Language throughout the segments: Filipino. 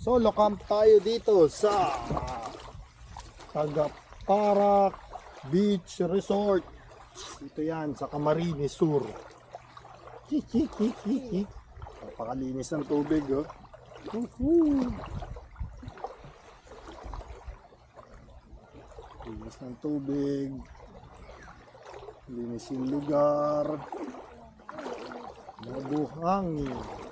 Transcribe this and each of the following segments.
Solo camp tayo dito sa Tagaparak Beach Resort. Dito yan sa Camarines Sur. Napakalinis ng tubig oh. Linis ng tubig. Linis yung lugar. Mabuhangin.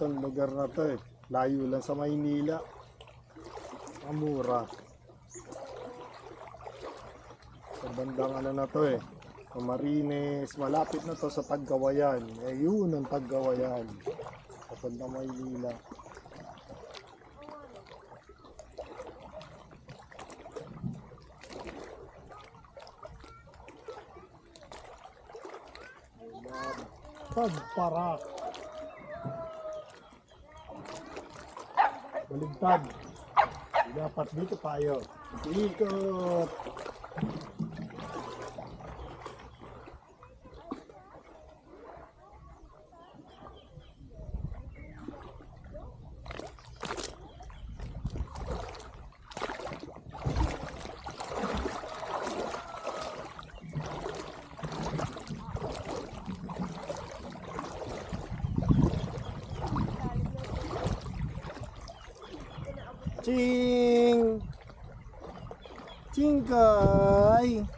Ganda tong lugar na to eh. Layo lang sa Maynila. Amura. Sa bandang ano na to eh. Camarines. Malapit na to sa Paggawayan. Eh yun ang Paggawayan. Sa bandang Maynila. Pagparak. Baligtad. Dapat dito tayo. Ikot. Ching! Chingay!